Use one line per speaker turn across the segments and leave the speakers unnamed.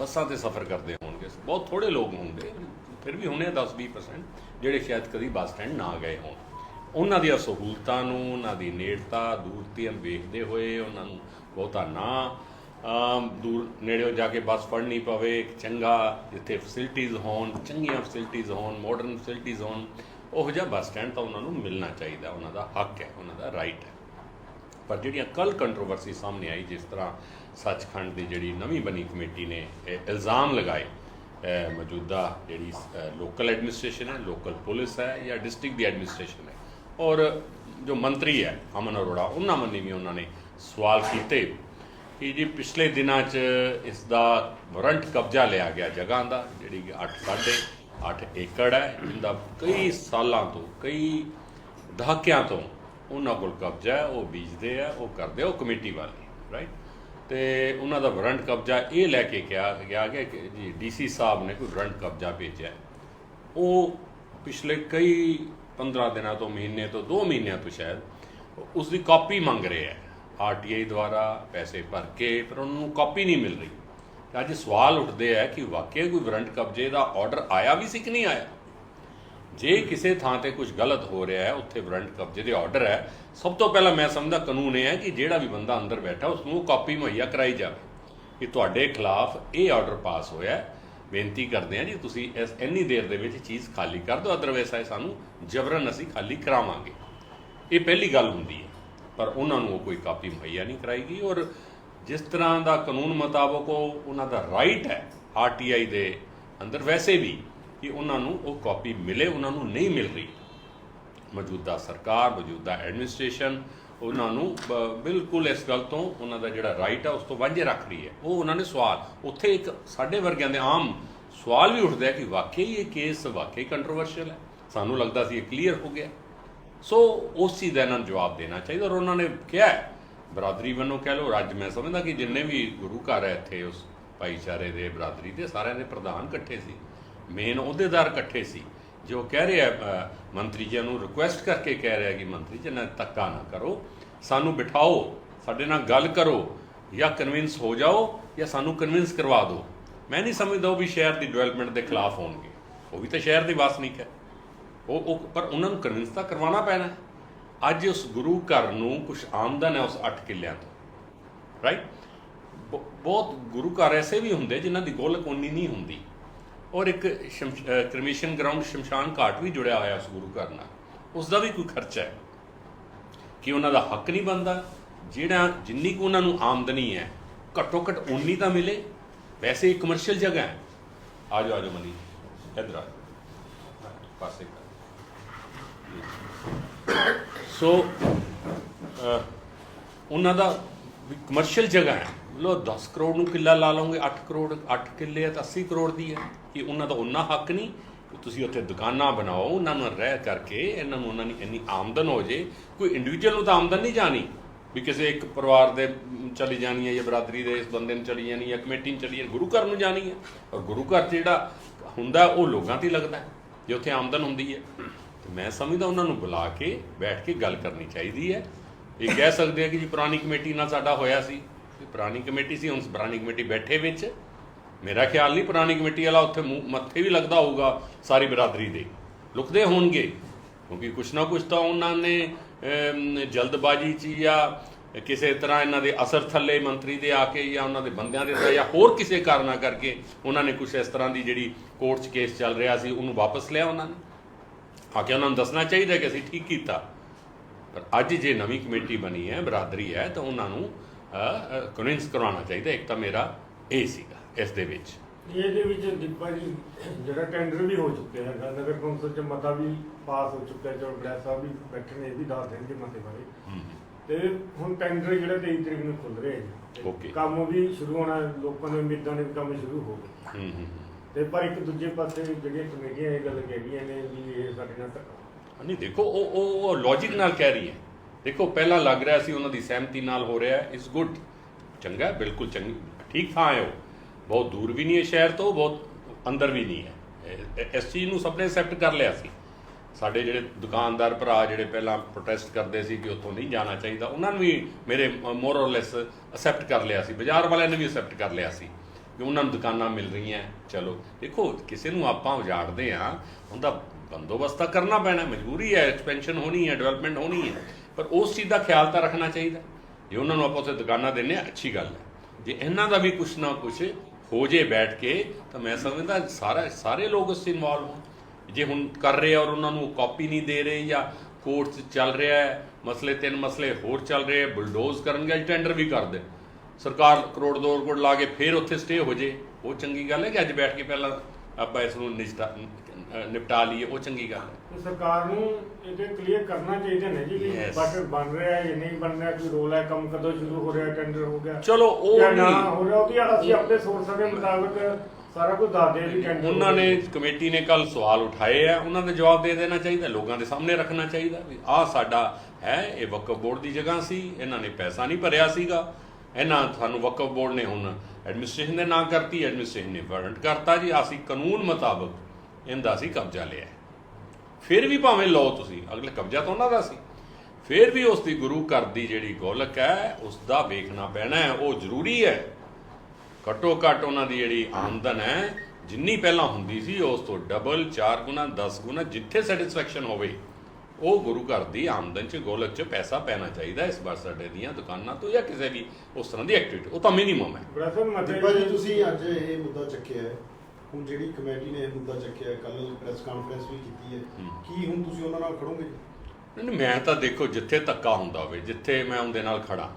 ਬੱਸਾਂ ਤੇ ਸਫ਼ਰ ਕਰਦੇ ਹੋਣਗੇ। ਬਹੁਤ ਥੋੜੇ ਲੋਕ ਹੋਣਗੇ ਫਿਰ ਵੀ ਹੋਣੇ 10-20% ਜਿਹੜੇ ਸ਼ਾਇਦ ਕਦੀ ਬੱਸ ਸਟੈਂਡ ਨਾ ਗਏ ਹੋਣ। ਉਹਨਾਂ ਦੀਆਂ ਸਹੂਲਤਾਂ ਨੂੰ, ਉਹਨਾਂ ਦੀ ਨੇੜਤਾ ਦੂਰਤੀਆਂ ਵੇਖਦੇ ਹੋਏ ਉਹਨਾਂ ਨੂੰ ਬਹੁਤਾ ਨਾ ਦੂਰ ਨੇੜਿਓ ਜਾ ਕੇ ਬੱਸ ਫੜਨੀ ਪਵੇ। ਇੱਕ ਚੰਗਾ ਜਿੱਥੇ ਫੈਸਿਲਿਟੀਆਂ ਹੋਣ, ਚੰਗੀਆਂ ਫੈਸਿਲਿਟੀਆਂ ਹੋਣ ਮਾਡਰਨ ਫੈਸਿਲਿਟੀਆਂ ਹੋਣ, ਉਹ ਜਿਹਾ ਬੱਸ ਸਟੈਂਡ ਤਾਂ ਉਹਨਾਂ ਨੂੰ ਮਿਲਣਾ ਚਾਹੀਦਾ। ਉਹਨਾਂ ਦਾ ਹੱਕ ਹੈ, ਉਹਨਾਂ ਦਾ ਰਾਈਟ ਹੈ। ਪਰ ਜਿਹੜੀਆਂ ਕੱਲ ਕੰਟਰੋਵਰਸੀ ਸਾਹਮਣੇ ਆਈ, ਜਿਸ ਤਰ੍ਹਾਂ ਸੱਚਖੰਡ ਦੀ ਜਿਹੜੀ ਨਵੀਂ ਬਣੀ ਕਮੇਟੀ ਨੇ ਇਹ ਇਲਜ਼ਾਮ ਲਗਾਏ। ਮੌਜੂਦਾ ਜਿਹੜੀ ਲੋਕਲ ਐਡਮਿਨਿਸਟ੍ਰੇਸ਼ਨ ਹੈ ਲੋਕਲ ਪੁਲਿਸ ਹੈ ਜਾਂ ਡਿਸਟ੍ਰਿਕਟ ਦੀ ਐਡਮਿਨਿਸਟ੍ਰੇਸ਼ਨ ਹੈ। ਔਰ ਜੋ ਮੰਤਰੀ ਹੈ, ਅਮਨ ਅਰੋੜਾ, ਉਹਨਾਂ ਮੰਨੀ ਵੀ ਉਹਨਾਂ ਨੇ ਸਵਾਲ ਕੀਤੇ ਕਿ ਜੀ ਪਿਛਲੇ ਦਿਨਾਂ 'ਚ ਇਸ ਦਾ ਵਾਰੰਟ ਕਬਜ਼ਾ ਲਿਆ ਗਿਆ ਜਗ੍ਹਾ ਦਾ, ਜਿਹੜੀ 8 ਸਾਢੇ 8 ਏਕੜ ਹੈ, ਜਿੰਦਾ ਕਈ ਸਾਲਾਂ ਤੋਂ, ਕਈ ਦਹਾਕਿਆਂ ਤੋਂ ਉਹਨਾਂ ਕੋਲ ਕਬਜ਼ਾ ਹੈ, ਉਹ ਬੀਜਦੇ ਆ, ਉਹ ਕਰਦੇ ਆ, ਉਹ ਕਮੇਟੀ ਵਾਲੇ ਰਾਈਟ ਤੇ ਉਹਨਾਂ ਦਾ ਵਾਰੰਟ ਕਬਜ਼ਾ ਇਹ ਲੈ ਕੇ ਕਿਹਾ ਗਿਆ ਕਿ ਜੀ ਡੀਸੀ ਸਾਹਿਬ ਨੇ ਕੋਈ ਵਾਰੰਟ ਕਬਜ਼ਾ ਭੇਜਿਆ ਉਹ ਪਿਛਲੇ ਕਈ 15 ਦਿਨਾਂ ਤੋਂ, ਮਹੀਨੇ ਤੋਂ 2 ਮਹੀਨਿਆਂ ਤੋਂ ਸ਼ਾਇਦ, ਉਸ ਦੀ ਕਾਪੀ ਮੰਗ ਰਹੇ ਹੈ। ਆਰਟੀਆਈ ਦੁਆਰਾ ਪੈਸੇ ਭਰ ਕੇ ਪਰ ਉਹਨਾਂ ਨੂੰ ਕਾਪੀ ਨਹੀਂ ਮਿਲ ਰਹੀ। ਤੇ ਅੱਜ ਸਵਾਲ ਉੱਠਦੇ ਆ ਕਿ ਵਾਕਿਆ ਕੋਈ ਵਾਰੰਟ ਕਬਜ਼ੇ ਦਾ ਆਰਡਰ ਆਇਆ ਵੀ ਸੀ ਕਿ ਨਹੀਂ ਆਇਆ? ਜੇ ਕਿਸੇ ਥਾਂ ਤੇ ਕੁਝ ਗਲਤ ਹੋ ਰਿਹਾ ਹੈ, ਉੱਥੇ ਵਾਰੰਟ ਕਬਜ਼ੇ ਦੇ ਆਰਡਰ ਹੈ। ਸਭ ਤੋਂ ਪਹਿਲਾਂ ਮੈਂ ਸਮਝਦਾ ਕਾਨੂੰਨ ਇਹ ਹੈ ਕਿ ਜਿਹੜਾ ਵੀ ਬੰਦਾ ਅੰਦਰ ਬੈਠਾ ਉਸ ਨੂੰ ਕਾਪੀ ਮੁਹੱਈਆ ਕਰਾਈ ਜਾਵੇ ਕਿ ਤੁਹਾਡੇ ਖਿਲਾਫ ਇਹ ਆਰਡਰ ਪਾਸ ਹੋਇਆ ਹੈ। ਬੇਨਤੀ ਕਰਦੇ ਹਾਂ ਜੀ, ਤੁਸੀਂ ਇਸ ਇੰਨੀ ਦੇਰ ਦੇ ਵਿੱਚ ਚੀਜ਼ ਖਾਲੀ ਕਰ ਦਿਓ ਅਦਰਵਾਇਜ਼ ਇਹ ਸਾਨੂੰ ਜਬਰਨ ਅਸੀਂ ਖਾਲੀ ਕਰਾਵਾਂਗੇ। ਇਹ ਪਹਿਲੀ ਗੱਲ ਹੁੰਦੀ ਹੈ, ਪਰ ਉਹਨਾਂ ਨੂੰ ਉਹ ਕੋਈ ਕਾਪੀ ਮੁਹੱਈਆ ਨਹੀਂ ਕਰਾਏਗੀ ਔਰ ਜਿਸ ਤਰ੍ਹਾਂ ਦਾ ਕਾਨੂੰਨ ਮੁਤਾਬਕ ਉਹ, ਉਹਨਾਂ ਦਾ ਰਾਈਟ ਹੈ। ਆਰਟੀਆਈ ਦੇ ਅੰਦਰ ਵੈਸੇ ਵੀ ਕਿ ਉਹਨਾਂ ਨੂੰ ਉਹ ਕਾਪੀ ਮਿਲੇ, ਉਹਨਾਂ ਨੂੰ ਨਹੀਂ ਮਿਲ ਰਹੀ। ਮੌਜੂਦਾ ਸਰਕਾਰ, ਮੌਜੂਦਾ ਐਡਮਿਨਿਸਟ੍ਰੇਸ਼ਨ, ਉਹਨਾਂ ਨੂੰ ਬ- ਬਿਲਕੁਲ ਇਸ ਗੱਲ ਤੋਂ ਉਹਨਾਂ ਦਾ ਜਿਹੜਾ ਰਾਈਟ ਆ, ਉਸ ਤੋਂ ਵਾਂਝੇ ਰੱਖ ਰਹੀ ਹੈ। ਉਹ ਉਹਨਾਂ ਨੇ ਸਵਾਲ, ਉੱਥੇ ਇੱਕ ਸਾਡੇ ਵਰਗਿਆਂ ਦੇ ਆਮ ਸਵਾਲ ਵੀ ਉੱਠਦਾ ਹੈ ਕਿ ਵਾਕਈ ਇਹ ਕੇਸ ਵਾਕਈ ਕੰਟਰੋਵਰਸ਼ੀਅਲ ਹੈ। ਸਾਨੂੰ ਲੱਗਦਾ ਸੀ ਇਹ ਕਲੀਅਰ ਹੋ ਗਿਆ। ਸੋ ਉਸ ਚੀਜ਼ ਦਾ ਇਹਨਾਂ ਨੂੰ ਜਵਾਬ ਦੇਣਾ ਚਾਹੀਦਾ ਔਰ ਉਹਨਾਂ ਨੇ ਕਿਹਾ ਬਰਾਦਰੀ ਵੱਲੋਂ ਕਹਿ ਲਓ ਅੱਜ ਮੈਂ ਸਮਝਦਾ ਕਿ ਜਿੰਨੇ ਵੀ ਗੁਰੂ ਘਰ ਹੈ ਇੱਥੇ, ਉਸ ਭਾਈਚਾਰੇ ਦੇ, ਬਰਾਦਰੀ ਦੇ ਸਾਰਿਆਂ ਦੇ ਪ੍ਰਧਾਨ ਇਕੱਠੇ ਸੀ। ਮੇਨ ਅਹੁਦੇਦਾਰ ਇਕੱਠੇ ਸੀ ਜੋ ਕਹਿ ਰਿਹਾ ਅ, ਮੰਤਰੀ ਜੀ ਨੂੰ ਰਿਕੁਐਸਟ ਕਰਕੇ ਕਹਿ ਰਿਹਾ ਕਿ ਮੰਤਰੀ ਜੀ ਨਾਲ ਧੱਕਾ ਨਾ ਕਰੋ ਸਾਨੂੰ ਬਿਠਾਓ ਸਾਡੇ ਨਾਲ ਗੱਲ ਕਰੋ ਜਾਂ ਕਨਵਿੰਸ ਹੋ ਜਾਓ ਜਾਂ ਸਾਨੂੰ ਕਨਵਿੰਸ ਕਰਵਾ ਦਿਓ। ਮੈਂ ਨਹੀਂ ਸਮਝਦਾ ਉਹ ਵੀ ਸ਼ਹਿਰ ਦੀ ਡਿਵੈਲਪਮੈਂਟ ਦੇ ਖਿਲਾਫ ਹੋਣਗੇ। ਉਹ ਵੀ ਤਾਂ ਸ਼ਹਿਰ ਦੇ ਵਸਨੀਕ ਹੈ। ਉਹ ਉਹ ਪਰ ਉਹਨਾਂ ਨੂੰ ਕਨਵਿੰਸ ਤਾਂ ਕਰਵਾਉਣਾ ਪੈਣਾ ਅੱਜ ਉਸ ਗੁਰੂ ਘਰ ਨੂੰ ਕੁਝ ਆਮਦਨ ਹੈ ਉਸ 8 ਕਿੱਲਿਆਂ ਤੋਂ ਰਾਈਟ ਬਹੁਤ ਗੁਰੂ ਘਰ ਐਸੇ ਵੀ ਹੁੰਦੇ ਜਿਨ੍ਹਾਂ ਦੀ ਗੋਲਕ ਉਨੀ ਨਹੀਂ ਹੁੰਦੀ। ਔਰ ਇੱਕ ਸ਼ਮਸ਼- ਅਹ ਕ੍ਰਿਮੀਸ਼ਨ ਗਰਾਊਂਡ ਸ਼ਮਸ਼ਾਨ ਘਾਟ ਵੀ ਜੁੜਿਆ ਹੋਇਆ ਉਸ ਗੁਰੂ ਘਰ ਨਾਲ। ਉਸ ਦਾ ਵੀ ਕੋਈ ਖਰਚਾ ਹੈ? ਕਿ ਉਹਨਾਂ ਦਾ ਹੱਕ ਨਹੀਂ ਬਣਦਾ? ਜਿਹੜਾ, ਜਿੰਨੀ ਕੁ ਉਹਨਾਂ ਨੂੰ ਆਮਦਨੀ ਹੈ ਘੱਟੋ ਘੱਟ ਉਨੀ ਤਾਂ ਮਿਲੇ। ਵੈਸੇ ਇਹ ਕਮਰਸ਼ੀਅਲ ਜਗ੍ਹਾ ਹੈ। ਆ ਜਾਓ ਆ ਜਾਓ ਮਨੀ ਇੱਧਰ ਆ ਪਾਸੇ ਸੋ ਉਹਨਾਂ ਦਾ ਕਮਰਸ਼ੀਅਲ ਜਗ੍ਹਾ ਹੈ। ਲੋ 10 ਕਰੋੜ ਨੂੰ ਕਿੱਲਾ ਲਾ ਲਓਗੇ 8 ਕਰੋੜ 8 ਕਿੱਲੇ ਹੈ ਤਾਂ 80 ਕਰੋੜ ਦੀ ਹੈ ਕਿ ਉਹਨਾਂ ਦਾ ਉਹਨਾਂ ਹੱਕ ਨਹੀਂ ਤੁਸੀਂ ਉੱਥੇ ਦੁਕਾਨਾਂ ਬਣਾਓ, ਉਹਨਾਂ ਨੂੰ ਰਹਿ ਕਰਕੇ ਇਹਨਾਂ ਨੂੰ ਉਹਨਾਂ ਦੀ ਇੰਨੀ ਆਮਦਨ ਹੋ ਜੇ। ਕੋਈ ਇੰਡੀਵਿਜੂਅਲ ਨੂੰ ਤਾਂ ਆਮਦਨ ਨਹੀਂ ਜਾਣੀ ਵੀ ਕਿਸੇ ਇੱਕ ਪਰਿਵਾਰ ਦੇ ਚਲੀ ਜਾਣੀ ਹੈ ਜਾਂ ਬਰਾਦਰੀ ਦੇ ਇਸ ਬੰਦੇ ਨੂੰ ਚਲੀ ਜਾਣੀ ਹੈ ਕਮੇਟੀ ਨੂੰ ਚਲੀ ਜਾਣੀ ਗੁਰੂ ਘਰ ਨੂੰ ਜਾਣੀ ਹੈ ਔਰ ਗੁਰੂ ਘਰ 'ਚ ਜਿਹੜਾ ਹੁੰਦਾ, ਉਹ ਲੋਕਾਂ ਤੇ ਹੀ ਲੱਗਦਾ ਜੇ ਉੱਥੇ ਆਮਦਨ ਹੁੰਦੀ ਹੈ। ਤੇ ਮੈਂ ਸਮਝਦਾ ਉਹਨਾਂ ਨੂੰ ਬੁਲਾ ਕੇ ਬੈਠ ਕੇ ਗੱਲ ਕਰਨੀ ਚਾਹੀਦੀ ਹੈ। ਇਹ ਕਹਿ ਸਕਦੇ ਆ ਕਿ ਜੀ, ਪੁਰਾਣੀ ਕਮੇਟੀ ਨਾਲ ਸਾਡਾ ਹੋਇਆ ਸੀ। ਤੇ ਪੁਰਾਣੀ ਕਮੇਟੀ ਸੀ, ਹੁਣ ਪੁਰਾਣੀ ਕਮੇਟੀ ਬੈਠੇ ਵਿੱਚ। ਮੇਰਾ ਖਿਆਲ ਨਹੀਂ ਪੁਰਾਣੀ ਕਮੇਟੀ ਵਾਲਾ ਉੱਥੇ ਮੂੰਹ ਮੱਥੇ ਵੀ ਲੱਗਦਾ ਹੋਊਗਾ ਸਾਰੀ ਬਰਾਦਰੀ ਦੇ। ਲੁਕਦੇ ਹੋਣਗੇ, ਕਿਉਂਕਿ ਕੁਛ ਨਾ ਕੁਛ ਤਾਂ ਉਹਨਾਂ ਨੇ ਜਲਦਬਾਜ਼ੀ 'ਚ ਜਾਂ ਕਿਸੇ ਤਰ੍ਹਾਂ ਇਹਨਾਂ ਦੇ ਅਸਰ ਥੱਲੇ ਮੰਤਰੀ ਦੇ ਆ ਕੇ ਜਾਂ ਉਹਨਾਂ ਦੇ ਬੰਦਿਆਂ ਦੇ ਜਾਂ ਹੋਰ ਕਿਸੇ ਕਾਰਨਾ ਕਰਕੇ ਉਹਨਾਂ ਨੇ ਕੁਛ ਇਸ ਤਰ੍ਹਾਂ ਦੀ ਜਿਹੜੀ ਕੋਰਟ 'ਚ ਕੇਸ ਚੱਲ ਰਿਹਾ ਸੀ, ਉਹਨੂੰ ਵਾਪਸ ਲਿਆ ਉਹਨਾਂ ਨੇ। ਆ ਕੇ ਉਹਨਾਂ ਨੂੰ ਦੱਸਣਾ ਚਾਹੀਦਾ ਕਿ ਅਸੀਂ ਠੀਕ ਕੀਤਾ। ਪਰ ਅੱਜ ਜੇ ਨਵੀਂ ਕਮੇਟੀ ਬਣੀ ਹੈ, ਬਰਾਦਰੀ ਹੈ, ਤਾਂ ਉਹਨਾਂ ਨੂੰ ਕਨਵਿੰਸ ਕਰਵਾਉਣਾ ਚਾਹੀਦਾ ਇੱਕ ਤਾਂ ਮੇਰਾ ਇਹ ਸੀਗਾ ਇਸ ਦੇ ਵਿੱਚ।
ਇਹਦੇ ਵਿੱਚ ਦੀਪਾ ਜੀ ਜਿਹੜਾ ਟੈਂਡਰ ਵੀ ਹੋ ਚੁੱਕਿਆ ਹੈਗਾ ਨਗਰ ਕੌਂਸਲ ਚ ਮਤਾ ਵੀ ਪਾਸ ਹੋ ਚੁੱਕਿਆ ਜੋ ਬੜਿਆ ਸਾਹਿਬ ਵੀ ਬੈਠੇ ਨੇ ਇਹ ਵੀ ਦੱਸ ਦੇਣਗੇ ਮਤੇ ਬਾਰੇ। ਤੇ ਹੁਣ ਟੈਂਡਰ ਜਿਹੜਾ 23 ਤਰੀਕ ਨੂੰ ਖੁੱਲ ਰਹੇ ਨੇ ਤੇ
Okay.
ਕੰਮ ਵੀ ਸ਼ੁਰੂ ਹੋਣਾ ਲੋਕਾਂ ਦੇ ਉਮੀਦਾਂ ਵੀ ਕੰਮ ਸ਼ੁਰੂ ਹੋ ਗਏ।
ਹੂੰ ਹੂੰ
ਤੇ ਪਰ ਇੱਕ ਦੂਜੇ ਪਾਸੇ ਜਿਹੜੀਆਂ ਕਮੇਟੀਆਂ ਇਹ ਗੱਲ ਕਹਿੰਦੀਆਂ ਨੇ ਵੀ ਇਹ ਸਾਡੇ ਨਾਲ ਧੱਕਾ।
ਨਹੀਂ ਦੇਖੋ ਉਹ ਉਹ ਲੌਜੀਕ ਨਾਲ ਕਹਿ ਰਹੀ ਹੈ ਦੇਖੋ, ਪਹਿਲਾਂ ਲੱਗ ਰਿਹਾ ਸੀ ਉਹਨਾਂ ਦੀ ਸਹਿਮਤੀ ਨਾਲ ਹੋ ਰਿਹਾ ਇਜ਼ ਗੁੱਡ ਚੰਗਾ, ਬਿਲਕੁਲ ਚੰਗੀ। ਠੀਕ ਥਾਂ ਹੈ ਉਹ। ਬਹੁਤ ਦੂਰ ਵੀ ਨਹੀਂ ਹੈ ਸ਼ਹਿਰ ਤੋਂ, ਬਹੁਤ ਅੰਦਰ ਵੀ ਨਹੀਂ ਹੈ। ਇਸ ਚੀਜ਼ ਨੂੰ ਸਭ ਨੇ ਐਕਸੈਪਟ ਕਰ ਲਿਆ ਸੀ। ਸਾਡੇ ਜਿਹੜੇ ਦੁਕਾਨਦਾਰ ਭਰਾ ਜਿਹੜੇ ਪਹਿਲਾਂ ਪ੍ਰੋਟੈਸਟ ਕਰਦੇ ਸੀ ਕਿ ਉੱਥੋਂ ਨਹੀਂ ਜਾਣਾ ਚਾਹੀਦਾ, ਉਹਨਾਂ ਨੂੰ ਵੀ ਮੇਰੇ ਮੋਰ অর ਲੈਸ ਅਕਸੈਪਟ ਕਰ ਲਿਆ ਸੀ। ਬਾਜ਼ਾਰ ਵਾਲਿਆਂ ਨੇ ਵੀ ਅਕਸੈਪਟ ਕਰ ਲਿਆ ਸੀ ਕਿ ਉਹਨਾਂ ਨੂੰ ਦੁਕਾਨਾਂ ਮਿਲ ਰਹੀਆਂ। ਚਲੋ, ਦੇਖੋ, ਕਿਸੇ ਨੂੰ ਆਪਾਂ ਉਜਾੜਦੇ ਆ ਉਹਦਾ ਬੰਦੋਬਸਤ ਤਾਂ ਕਰਨਾ ਪੈਣਾ। ਮਜਬੂਰੀ ਹੈ ਐਕਸਪੈਂਸ਼ਨ ਹੋਣੀ ਹੈ ਡਿਵੈਲਪਮੈਂਟ ਹੋਣੀ ਹੈ। ਪਰ ਉਸ ਚੀਜ਼ ਦਾ ਖਿਆਲ ਤਾਂ ਰੱਖਣਾ ਚਾਹੀਦਾ ਜੇ ਉਹਨਾਂ ਨੂੰ ਆਪਾਂ ਉੱਥੇ ਦੁਕਾਨਾਂ ਦਿੰਨੇ ਆ ਅੱਛੀ ਗੱਲ ਹੈ। ਜੇ ਇਹਨਾਂ ਦਾ ਵੀ ਕੁਛ ਨਾ ਕੁਛ ਹੋ ਜੇ ਬੈਠ ਕੇ, ਤਾਂ ਮੈਂ ਸਮਝਦਾ ਸਾਰਾ ਸਾਰੇ ਲੋਕ ਉਸ 'ਚ ਇਨਵੋਲਵ ਹੋਣ। ਜੇ ਹੁਣ ਕਰ ਰਹੇ ਔਰ ਉਹਨਾਂ ਨੂੰ ਕਾਪੀ ਨਹੀਂ ਦੇ ਰਹੇ ਜਾਂ ਕੋਰਟ 'ਚ ਚੱਲ ਰਿਹਾ ਹੈ, ਮਸਲੇ ਤਿੰਨ ਮਸਲੇ ਹੋਰ ਚੱਲ ਰਹੇ ਆ ਬੁਲਡੋਜ਼ ਕਰਨਗੇ, ਅੱਜ ਟੈਂਡਰ ਵੀ ਕਰ ਦੇ ਸਰਕਾਰ ਕਰੋੜ ਦੋ ਕਰੋੜ ਲਾ ਕੇ ਫਿਰ ਉੱਥੇ ਸਟੇ ਹੋ ਜੇ। ਉਹ ਚੰਗੀ ਗੱਲ ਹੈ ਕਿ ਅੱਜ ਬੈਠ ਕੇ ਪਹਿਲਾਂ ਆਪਾਂ ਇਸ ਨੂੰ ਨਿਜਟਾ- ਨਿਪਟਾ ਲਈਏ ਉਹ ਚੰਗੀ ਗੱਲ ਹੈ।
ਤੇ ਸਰਕਾਰ ਨੂੰ ਇਹਦੇ ਕਲੀਅਰ ਕਰਨਾ ਚਾਹੀਦਾ ਨਾ ਜੀ ਕਿ
Yes.
ਬਜਟ ਬਣ ਰਿਹਾ ਹੈ ਜਾਂ ਨਹੀਂ ਬਣ ਰਿਹਾ ਕੋਈ ਰੋਲ ਹੈ ਕੰਮ ਕਦੋਂ ਸ਼ੁਰੂ ਹੋ ਰਿਹਾ ਟੈਂਡਰ ਹੋ ਗਿਆ।
ਚਲੋ ਉਹ
ਜਾਂ ਨਾ
ਨਹੀਂ।
ਹੋ ਰਿਹਾ ਉਹਦੀ ਅਸੀਂ ਆਪਣੇ ਸੋਰਸਾਂ ਦੇ ਮੁਤਾਬਕ ਸਾਰਾ ਕੁਝ ਦੱਸਦੇ ਆ ਵੀ ਟੈਂਡਰ
ਉਹਨਾਂ ਨੇ ਕਮੇਟੀ ਨੇ ਕੱਲ ਸਵਾਲ ਉਠਾਏ ਆ ਉਹਨਾਂ ਦਾ ਜਵਾਬ ਦੇ ਦੇਣਾ ਚਾਹੀਦਾ ਲੋਕਾਂ ਦੇ ਸਾਹਮਣੇ ਰੱਖਣਾ ਚਾਹੀਦਾ ਵੀ ਆਹ ਸਾਡਾ ਹੈ ਇਹ ਵਕਫ ਬੋਰਡ ਦੀ ਜਗ੍ਹਾ ਸੀ ਇਹਨਾਂ ਨੇ ਪੈਸਾ ਨਹੀਂ ਭਰਿਆ ਸੀਗਾ। ਇਹਨਾਂ ਸਾਨੂੰ ਵਕਫ ਬੋਰਡ ਨੇ ਹੁਣ ਐਡਮਿਨਿਸਟ੍ਰੇਸ਼ਨ ਦੇ ਨਾਂ ਕਰਤੀ ਐਡਮਿਨਿਸਟ੍ਰੇਸ਼ਨ ਨੇ ਵਾਰੰਟ ਕਰਤਾ ਜੀ ਅਸੀਂ ਕਾਨੂੰਨ ਮੁਤਾਬਕ ਇਹਦਾ ਅਸੀਂ ਕਬਜ਼ਾ ਲਿਆ। ਫਿਰ ਵੀ ਭਾਵੇਂ ਲਓ ਤੁਸੀਂ ਅਗਲੇ ਕਬਜ਼ਾ ਤਾਂ ਉਹਨਾਂ ਦਾ ਸੀ। ਫਿਰ ਵੀ ਉਸ ਦੀ ਗੁਰੂ ਘਰ ਦੀ ਜਿਹੜੀ ਗੋਲਕ ਹੈ ਉਸ ਦਾ ਵੇਖਣਾ ਪੈਣਾ ਹੈ ਉਹ ਜ਼ਰੂਰੀ ਹੈ। ਘੱਟੋ ਘੱਟ ਉਹਨਾਂ ਦੀ ਜਿਹੜੀ ਆਮਦਨ ਹੈ ਜਿੰਨੀ ਪਹਿਲਾਂ ਹੁੰਦੀ ਸੀ ਉਸ ਤੋਂ ਡਬਲ 4 ਗੁਣਾ 10 ਗੁਣਾ ਜਿੱਥੇ ਸੈਟੀਸਫੈਕਸ਼ਨ ਹੋਵੇ ਉਹ ਗੁਰੂ ਘਰ ਦੀ ਆਮਦਨ ਚ ਗੋਲਕ ਚ ਪੈਸਾ ਪੈਣਾ ਚਾਹੀਦਾ ਇਸ ਵਾਰ ਸਾਡੇ ਦੀਆਂ ਦੁਕਾਨਾਂ ਤੋਂ ਜਾਂ ਕਿਸੇ ਵੀ ਉਸ ਤਰ੍ਹਾਂ ਦੀ ਐਕਟੀਵਿਟੀ ਉਹ ਤਾਂ ਮਿਨੀਮਮ ਹੈ।
ਬ੍ਰਸਨ ਮਤੇ
ਜੀ ਤੁਸੀਂ ਅੱਜ ਇਹ ਮੁੱਦਾ ਚੱਕਿਆ ਹੈ ਹੁਣ ਜਿਹੜੀ ਕਮੇਟੀ ਨੇ ਇਹ ਮੁੱਦਾ ਚੱਕਿਆ ਕੱਲ ਪ੍ਰੈਸ ਕਾਨਫਰੰਸ ਵੀ ਕੀਤੀ ਹੈ। ਕੀ ਹੁਣ ਤੁਸੀਂ ਉਹਨਾਂ ਨਾਲ ਖੜੋਗੇ?
ਨਹੀਂ ਮੈਂ ਤਾਂ ਦੇਖੋ ਜਿੱਥੇ ਧੱਕਾ ਹੁੰਦਾ ਹੋਵੇ ਜਿੱਥੇ ਮੈਂ ਉਹਦੇ ਨਾਲ ਖੜਾ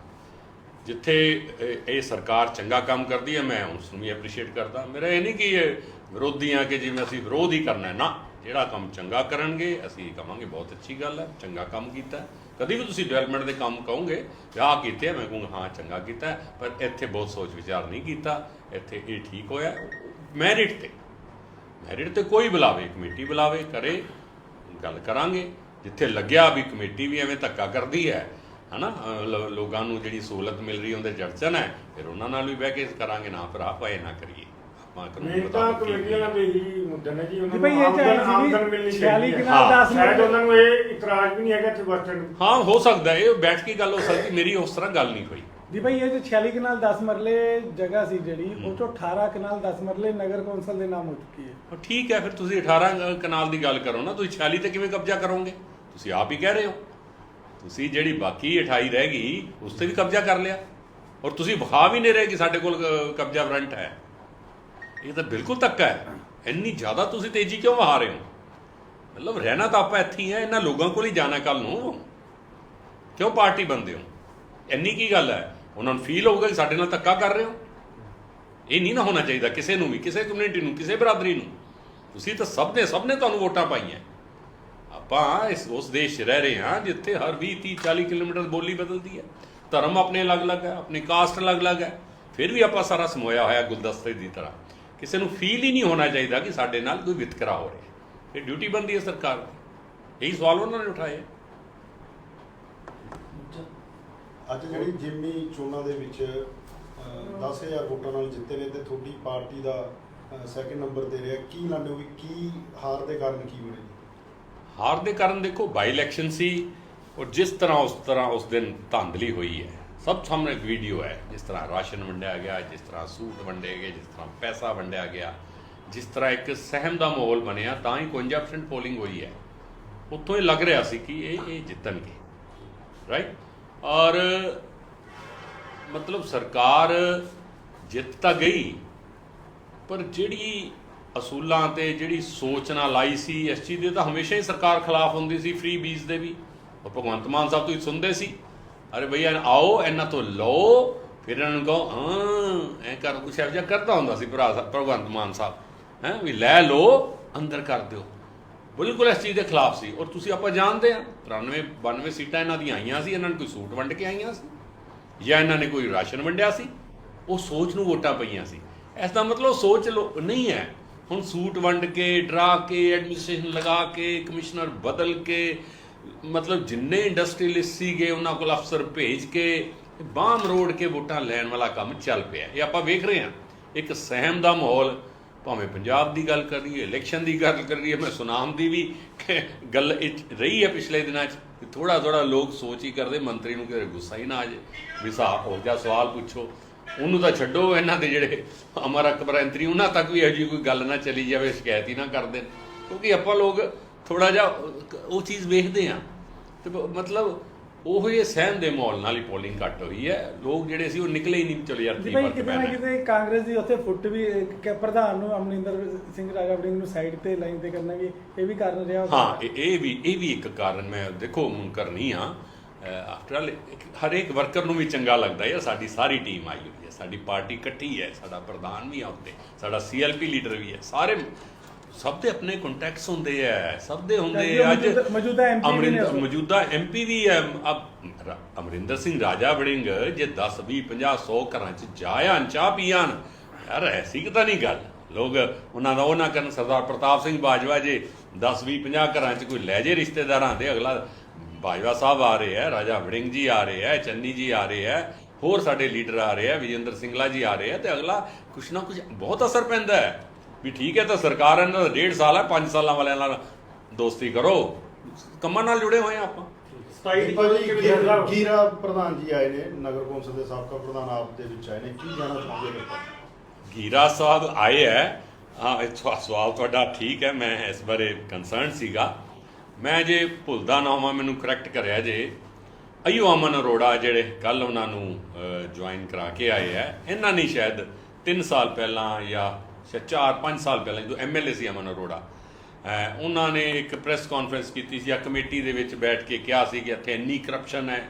ਜਿੱਥੇ ਇਹ- ਸਰਕਾਰ ਚੰਗਾ ਕੰਮ ਕਰਦੀ ਹੈ ਮੈਂ ਉਸ ਨੂੰ ਵੀ ਐਪਰੀਸ਼ੀਏਟ ਕਰਦਾ। ਮੇਰਾ ਇਹ ਨਹੀਂ ਕਿ ਇਹ ਵਿਰੋਧੀਆਂ ਕਿ ਜਿਵੇਂ ਅਸੀਂ ਵਿਰੋਧ ਹੀ ਕਰਨਾ ਹੈ। ਨਾ ਜਿਹੜਾ ਕੰਮ ਚੰਗਾ ਕਰਨਗੇ ਅਸੀਂ ਕਵਾਂਗੇ ਬਹੁਤ ਅੱਛੀ ਗੱਲ ਹੈ ਚੰਗਾ ਕੰਮ ਕੀਤਾ। ਕਦੀ ਵੀ ਤੁਸੀਂ ਡਿਵੈਲਪਮੈਂਟ ਦੇ ਕੰਮ ਕਹੋਗੇ ਵੀ ਆਹ ਕੀਤੇ ਮੈਂ ਕਹੂੰਗਾ ਹਾਂ ਚੰਗਾ ਕੀਤਾ ਪਰ ਇੱਥੇ ਬਹੁਤ ਸੋਚ ਵਿਚਾਰ ਨਹੀਂ ਕੀਤਾ ਇੱਥੇ ਇਹ ਠੀਕ ਹੋਇਆ। ਮੈਰਿਟ ਤੇ। ਮੈਰਿਟ ਤੇ ਕੋਈ ਬੁਲਾਵੇ ਕਮੇਟੀ ਬੁਲਾਵੇ ਕਰੇ ਗੱਲ ਕਰਾਂਗੇ। ਜਿੱਥੇ ਲੱਗਿਆ ਵੀ ਕਮੇਟੀ ਵੀ ਐਵੇਂ ਧੱਕਾ ਕਰਦੀ ਹੈ ਹਨਾ? ਲੋਕਾਂ ਨੂੰ ਜਿਹੜੀ ਸਹੂਲਤ ਮਿਲ ਰਹੀ ਉਹਦੇ ਜੜਚਨ ਹੈ ਫਿਰ ਉਹਨਾਂ ਨਾਲ ਵੀ ਬਹਿ ਕੇ ਕਰਾਂਗੇ ਨਾ ਭਰਾ ਪਾਏ ਨਾ ਕਰੀਏ। ਆਪਾਂ ਕਾਨੂੰਨ
ਤਾਂ
ਮੁਤਾਬਕ ਕੀ
ਕਮੇਟੀਆਂ ਦਾ ਹੀ ਮੁੱਦਾ ਨੇ ਜੀ ਉਹਨਾਂ ਨੂੰ
ਇਹ
ਆਮਦਨ
ਚਾਹੀਦੀ
ਆਮਦਨ ਮਿਲਣੀ
46
ਚਾਹੀਦੀ ਹੈ।
ਹਾਂ,
10
ਸ਼ਾਇਦ ਉਹਨਾਂ ਨੂੰ ਇਹ ਇਤਰਾਜ਼ ਵੀ ਨਹੀਂ ਹੈਗਾ ਇੱਥੇ ਬੱਸ ਸਟੈਂਡ
ਹਾਂ ਹੋ ਸਕਦਾ ਇਹ ਬੈਠ ਕੇ ਗੱਲ ਹੋ ਸਕਦੀ ਮੇਰੀ ਉਸ ਤਰ੍ਹਾਂ ਗੱਲ ਨਹੀਂ ਹੋਈ।
ਦੀ ਭਾਈ ਇਹ ਜੋ 46 ਕਨਾਲ 10 ਮਰਲੇ ਜਗ੍ਹਾ ਸੀ ਜਿਹੜੀ, ਉਹ ਚੋਂ 18 ਕਨਾਲ 10 ਮਰਲੇ ਨਗਰ ਕੌਂਸਲ ਦੇ ਨਾਮ ਹੋ ਚੁੱਕੀ ਹੈ।
ਉਹ ਠੀਕ ਹੈ, ਫਿਰ ਤੁਸੀਂ 18 ਕਨਾਲ ਦੀ ਗੱਲ ਕਰੋ ਨਾ, ਤੁਸੀਂ 46 ਤੇ ਕਿਵੇਂ ਕਬਜ਼ਾ ਕਰੋਗੇ? ਤੁਸੀਂ ਆਪ ਹੀ ਕਹਿ ਰਹੇ ਹੋ। ਤੁਸੀਂ ਜਿਹੜੀ ਬਾਕੀ 28 ਰਹਿ ਗਈ, ਉਸ ਤੇ ਵੀ ਕਬਜ਼ਾ ਕਰ ਲਿਆ। ਔਰ ਤੁਸੀਂ ਵਿਖਾ ਵੀ ਨਹੀਂ ਰਹੇ ਕਿ ਸਾਡੇ ਕੋਲ ਕਬਜ਼ਾ ਵਾਰੰਟ ਹੈ। ਇਹ ਤਾਂ ਬਿਲਕੁਲ ਧੱਕਾ ਹੈ। ਇੰਨੀ ਜ਼ਿਆਦਾ ਤੁਸੀਂ ਤੇਜ਼ੀ ਕਿਉਂ ਵਹਾ ਰਹੇ ਹੋ? ਮਤਲਬ ਰਹਿਣਾ ਤਾਂ ਆਪਾਂ ਇੱਥੇ ਹੀ ਹੈ, ਇਹਨਾਂ ਲੋਕਾਂ ਕੋਲ ਹੀ ਜਾਣਾ ਕੱਲ ਨੂੰ। ਕਿਉਂ ਪਾਰਟੀ ਬੰਦੇ ਹੋ? ਇੰਨੀ ਕੀ ਗੱਲ ਹੈ? ਉਹਨਾਂ ਨੂੰ ਫੀਲ ਹੋਊਗਾ ਕਿ ਸਾਡੇ ਨਾਲ ਧੱਕਾ ਕਰ ਰਹੇ ਹੋ। ਇਹ ਨਹੀਂ ਨਾ ਹੋਣਾ ਚਾਹੀਦਾ ਕਿਸੇ ਨੂੰ ਵੀ, ਕਿਸੇ ਕਮਿਊਨਿਟੀ ਨੂੰ, ਕਿਸੇ ਬਰਾਦਰੀ ਨੂੰ। ਤੁਸੀਂ ਤਾਂ ਸਭ ਨੇ ਸਭ ਨੇ ਤੁਹਾਨੂੰ ਵੋਟਾਂ ਪਾਈਆਂ। ਆਪਾਂ ਇਸ ਉਸ ਦੇਸ਼ 'ਚ ਰਹਿ ਰਹੇ ਹਾਂ ਜਿੱਥੇ ਹਰ 20 30 40 ਕਿਲੋਮੀਟਰ ਬੋਲੀ ਬਦਲਦੀ ਹੈ। ਧਰਮ ਆਪਣੇ ਅਲੱਗ-ਅਲੱਗ ਹੈ, ਆਪਣੀ ਕਾਸਟ ਅਲੱਗ-ਅਲੱਗ ਹੈ। ਫਿਰ ਵੀ ਆਪਾਂ ਸਾਰਾ ਸਮੋਇਆ ਹੋਇਆ ਗੁਲਦਸਤੇ ਦੀ ਤਰ੍ਹਾਂ। ਕਿਸੇ ਨੂੰ ਫੀਲ ਹੀ ਨਹੀਂ ਹੋਣਾ ਚਾਹੀਦਾ ਕਿ ਸਾਡੇ ਨਾਲ ਕੋਈ ਵਿਤਕਰਾ ਹੋ ਰਿਹਾ। ਹੈ ਇਹ ਡਿਊਟੀ ਬੰਦੀ ਹੈ ਸਰਕਾਰ ਦੀ। ਇਹੀ ਸਵਾਲ ਉਹਨਾਂ ਨੇ ਉਠਾਏ ਹੈ।
ਅੱਜ ਜਿਹੜੀ ਜਿਮਨੀ ਚੋਣਾਂ ਦੇ ਵਿੱਚ ਅਹ, 10000 ਵੋਟਾਂ ਨਾਲ ਜਿੱਤੇ ਨੇ ਤੇ ਤੁਹਾਡੀ ਪਾਰਟੀ ਦਾ ਸੈਕੰਡ ਨੰਬਰ ਤੇ ਰਿਹਾ ਕੀ ਲੱਗਦਾ ਵੀ ਕੀ ਹਾਰ ਦੇ ਕਾਰਨ ਕੀ ਬਣੇ
ਹਾਰ ਦੇ ਕਾਰਨ ਦੇਖੋ ਬਾਈ ਇਲੈਕਸ਼ਨ ਸੀ ਔਰ ਜਿਸ ਤਰ੍ਹਾਂ ਉਸ ਤਰ੍ਹਾਂ ਉਸ ਦਿਨ ਧਾਂਦਲੀ ਹੋਈ ਹੈ ਸਭ ਸਾਹਮਣੇ ਇੱਕ ਵੀਡੀਓ ਹੈ ਜਿਸ ਤਰ੍ਹਾਂ ਰਾਸ਼ਨ ਵੰਡਿਆ ਗਿਆ ਜਿਸ ਤਰ੍ਹਾਂ ਸੂਟ ਵੰਡੇ ਗਏ ਜਿਸ ਤਰ੍ਹਾਂ ਪੈਸਾ ਵੰਡਿਆ ਗਿਆ ਜਿਸ ਤਰ੍ਹਾਂ ਇੱਕ ਸਹਿਮ ਦਾ ਮਾਹੌਲ ਬਣਿਆ ਤਾਂ ਹੀ 51% ਪੋਲਿੰਗ ਹੋਈ ਹੈ। ਉੱਥੋਂ ਇਹ ਲੱਗ ਰਿਹਾ ਸੀ ਕਿ ਇਹ ਇਹ ਜਿੱਤਣਗੇ ਰਾਈਟ ਔਰ ਮਤਲਬ ਸਰਕਾਰ ਜਿੱਤ ਤਾਂ ਗਈ, ਪਰ ਜਿਹੜੀ ਅਸੂਲਾਂ ਤੇ ਜਿਹੜੀ ਸੋਚ ਨਾਲ ਲਾਈ ਸੀ, ਇਸ ਚੀਜ਼ ਦੇ ਤਾਂ ਹਮੇਸ਼ਾ ਹੀ ਸਰਕਾਰ ਖਿਲਾਫ ਹੁੰਦੀ ਸੀ ਫ੍ਰੀ ਬੀਜ ਦੇ ਵੀ। ਉਹ ਭਗਵੰਤ ਮਾਨ ਸਾਹਿਬ ਤੋਂ ਹੀ ਸੁਣਦੇ ਸੀ। ਅਰੇ ਭਈਆ, ਆਓ, ਇਹਨਾਂ ਤੋਂ ਲਓ, ਫਿਰ ਇਹਨਾਂ ਨੂੰ ਕਹੋ, ਹਾਂ, ਐ ਕਰ, ਕੁਛ ਇਹੋ ਜਿਹਾ ਕਰਦਾ ਹੁੰਦਾ ਸੀ ਭਰਾ ਸਾਹਿਬ- ਭਗਵੰਤ ਮਾਨ ਸਾਹਿਬ। ਹੈ, ਵੀ ਲੈ ਲਓ, ਅੰਦਰ ਕਰ ਦਿਓ। ਬਿਲਕੁਲ ਇਸ ਚੀਜ਼ ਦੇ ਖਿਲਾਫ ਸੀ। ਔਰ ਤੁਸੀਂ ਆਪਾਂ ਜਾਣਦੇ ਆ 93 92 ਸੀਟਾਂ ਇਹਨਾਂ ਦੀਆਂ ਆਈਆਂ ਸੀ, ਇਹਨਾਂ ਨੂੰ ਕੋਈ ਸੂਟ ਵੰਡ ਕੇ ਆਈਆਂ ਸੀ, ਜਾਂ ਇਹਨਾਂ ਨੇ ਕੋਈ ਰਾਸ਼ਨ ਵੰਡਿਆ ਸੀ, ਉਹ ਸੋਚ ਨੂੰ ਵੋਟਾਂ ਪਈਆਂ ਸੀ। ਇਸ ਦਾ ਮਤਲਬ ਸੋਚ ਲੋ, ਨਹੀਂ ਹੈ। ਹੁਣ ਸੂਟ ਵੰਡ ਕੇ, ਡਰਾ ਕੇ, ਐਡਮਿਨਿਸਟ੍ਰੇਸ਼ਨ ਲਗਾ ਕੇ, ਕਮਿਸ਼ਨਰ ਬਦਲ ਕੇ, ਮਤਲਬ ਜਿੰਨੇ ਇੰਡਸਟਰੀਲਿਸਟ ਸੀਗੇ, ਉਹਨਾਂ ਕੋਲ ਅਫਸਰ ਭੇਜ ਕੇ ਬਾਹਮ ਰੋੜ ਕੇ ਵੋਟਾਂ ਲੈਣ ਵਾਲਾ ਕੰਮ ਚੱਲ ਪਿਆ। ਇਹ ਆਪਾਂ ਵੇਖ ਰਹੇ ਹਾਂ। ਇੱਕ ਸਹਿਮ ਦਾ ਮਾਹੌਲ ਭਾਵੇਂ ਪੰਜਾਬ ਦੀ ਗੱਲ ਕਰੀਏ ਇਲੈਕਸ਼ਨ ਦੀ ਗੱਲ ਕਰੀਏ ਮੈਂ ਸੁਨਾਮ ਦੀ ਵੀ ਗੱਲ ਇਹ ਰਹੀ ਹੈ ਪਿਛਲੇ ਦਿਨਾਂ 'ਚ ਕਿ ਥੋੜਾ ਥੋੜਾ ਲੋਕ ਸੋਚ ਹੀ ਕਰਦੇ, ਮੰਤਰੀ ਨੂੰ ਕਿਤੇ ਗੁੱਸਾ ਹੀ ਨਾ ਆ ਜਾਏ। ਵੀ ਸਾਹ ਹੋ ਜਾ ਸਵਾਲ ਪੁੱਛੋ। ਉਹਨੂੰ ਤਾਂ ਛੱਡੋ ਇਹਨਾਂ ਦੇ ਜਿਹੜੇ ਅਮਰ ਅਕਬਰ ਐਂਤਰੀ, ਉਹਨਾਂ ਤੱਕ ਵੀ ਇਹੋ ਜਿਹੀ ਕੋਈ ਗੱਲ ਨਾ ਚਲੀ ਜਾਵੇ, ਸ਼ਿਕਾਇਤ ਹੀ ਨਾ ਕਰ ਦੇਣ। ਕਿਉਂਕਿ ਆਪਾਂ ਲੋਕ ਥੋੜਾ ਜਿਹਾ, ਉਹ ਚੀਜ਼ ਵੇਖਦੇ ਆ ਤੇ ਮਤਲਬ ਉਹ ਇਹ ਸਹਿਮ ਦੇ ਮਾਹੌਲ ਨਾਲ ਹੀ ਪੋਲਿੰਗ ਘੱਟ ਹੋਈ ਹੈ ਲੋਕ ਜਿਹੜੇ ਸੀ ਉਹ ਨਿਕਲੇ ਹੀ ਨਹੀਂ ਚਲੇ ਯਾਰ ਕੀ ਫ਼ਰਕ
ਕਿਤੇ ਨਾ
ਪੈਣਾ।
ਕਿਤੇ ਕਾਂਗਰਸ ਦੀ ਉੱਥੇ ਫੁੱਟ ਵੀ ਕਿ ਪ੍ਰਧਾਨ ਨੂੰ ਅਮਰਿੰਦਰ ਸਿੰਘ ਰਾਜਾ ਵੜਿੰਗ ਨੂੰ ਸਾਈਡ ਤੇ ਲਾਈਨ ਤੇ ਕਰਨਾ ਵੀ ਇਹ ਵੀ ਕਾਰਨ ਰਿਹਾ।
ਹਾਂ ਇਹ ਇਹ ਵੀ ਇਹ ਵੀ ਇੱਕ ਕਾਰਨ ਮੈਂ ਦੇਖੋ ਮੁਨਕਰ ਨਹੀਂ ਆ ਆਫਟਰ ਆਲ ਹਰੇਕ ਵਰਕਰ ਨੂੰ ਵੀ ਚੰਗਾ ਲੱਗਦਾ ਯਾਰ ਸਾਡੀ ਸਾਰੀ ਟੀਮ ਆਈ ਹੋਈ ਹੈ ਸਾਡੀ ਪਾਰਟੀ ਇਕੱਠੀ ਹੈ ਸਾਡਾ ਪ੍ਰਧਾਨ ਵੀ ਆ ਉੱਤੇ ਸਾਡਾ ਸੀਐਲਪੀ ਲੀਡਰ ਵੀ ਹੈ ਸਾਰੇ ਸਭ ਦੇ ਆਪਣੇ ਕੰਟੈਕਟਸ ਹੁੰਦੇ ਆ ਸਭ ਦੇ ਹੁੰਦੇ ਆ। ਅੱਜ
ਮੌਜੂਦਾ- MP ਵੀ।
ਮੌਜੂਦਾ ਐਮਪੀ ਵੀ ਹੈ ਅਮਰਿੰਦਰ ਸਿੰਘ ਰਾਜਾ ਵੜਿੰਗ ਜੇ 10 20 50 100 ਘਰਾਂ ਚ ਜਾਇਆਂ ਚਾਹ ਪੀਆਂ ਯਾਰ ਐਸੀ ਕਿਤਾ ਨਹੀਂ ਗੱਲ ਲੋਕ ਉਹਨਾਂ ਦਾ ਉਹ ਨਾ ਕਰਨ ਸਰਦਾਰ ਪ੍ਰਤਾਪ ਸਿੰਘ ਬਾਜਵਾ ਜੇ 10 20 50 ਘਰਾਂ ਚ ਕੋਈ ਲੈ ਜੇ ਰਿਸ਼ਤੇਦਾਰਾਂ ਦੇ ਅਗਲਾ ਬਾਜਵਾ ਸਾਹਿਬ ਆ ਰਹੇ ਹੈ ਰਾਜਾ ਵੜਿੰਗ ਜੀ ਆ ਰਹੇ ਹੈ ਚੰਨੀ ਜੀ ਆ ਰਹੇ ਹੈ ਹੋਰ ਸਾਡੇ ਲੀਡਰ ਆ ਰਹੇ ਹੈ ਵਿਜੇਂਦਰ ਸਿੰਘਲਾ ਜੀ ਆ ਰਹੇ ਹੈ ਤੇ ਅਗਲਾ ਕੁਛ ਨਾ ਕੁਛ ਬਹੁਤ ਅਸਰ ਪੈਂਦਾ ਹੈ ਵੀ ਠੀਕ ਹੈ ਤਾਂ ਸਰਕਾਰ ਇਹਨਾਂ ਦਾ ਡੇਢ ਸਾਲ ਹੈ 5 ਸਾਲਾਂ ਵਾਲਿਆਂ ਨਾਲ ਦੋਸਤੀ ਕਰੋ। ਕੰਮਾਂ ਨਾਲ ਜੁੜੇ ਹੋਏ ਆ ਆਪਾਂ।
ਦੀਪਾ ਜੀ
ਕਿਵੇਂ
ਗੀਰਾ-
ਲੱਗਦਾ?
ਗੀਰਾ ਪ੍ਰਧਾਨ ਜੀ ਆਏ ਨੇ ਨਗਰ ਕੌਂਸਲ ਦੇ ਸਾਬਕਾ ਪ੍ਰਧਾਨ ਆਪ ਦੇ ਵਿੱਚ ਆਏ ਨੇ। ਕੀ ਜਾਣਾ ਚਾਹੁੰਦੇ ਨੇ
ਗੀਰਾ ਸਾਹਿਬ ਆਏ ਹੈ। ਹਾਂ ਇਹ ਸਵਾ- ਸਵਾਲ ਤੁਹਾਡਾ ਠੀਕ ਹੈ ਮੈਂ ਇਸ ਬਾਰੇ ਕੰਸਰਨ ਸੀਗਾ। ਮੈਂ ਜੇ ਭੁੱਲਦਾ ਨਾ ਹੋਵਾਂ ਮੈਨੂੰ ਕਰੈਕਟ ਕਰਿਆ ਜੇ। ਅਯੂ ਅਮਨ ਅਰੋੜਾ ਜਿਹੜੇ ਕੱਲ ਉਹਨਾਂ ਨੂੰ ਜੁਆਇਨ ਕਰਾ ਕੇ ਆਏ ਹੈ ਇਹਨਾਂ ਨੇ ਸ਼ਾਇਦ 3 ਸਾਲ ਪਹਿਲਾਂ ਜਾਂ ਸ਼ਾਇਦ 4-5 ਸਾਲ ਪਹਿਲਾਂ ਜਦੋਂ ਐਮਐਲਏ ਸੀ ਅਮਨ ਅਰੋੜਾ ਉਹਨਾਂ ਨੇ ਇੱਕ ਪ੍ਰੈਸ ਕਾਨਫਰੰਸ ਕੀਤੀ ਸੀ, ਆ ਕਮੇਟੀ ਦੇ ਵਿੱਚ ਬੈਠ ਕੇ ਕਿਹਾ ਸੀ ਕਿ ਇੱਥੇ ਇੰਨੀ ਕਰਪਸ਼ਨ ਹੈ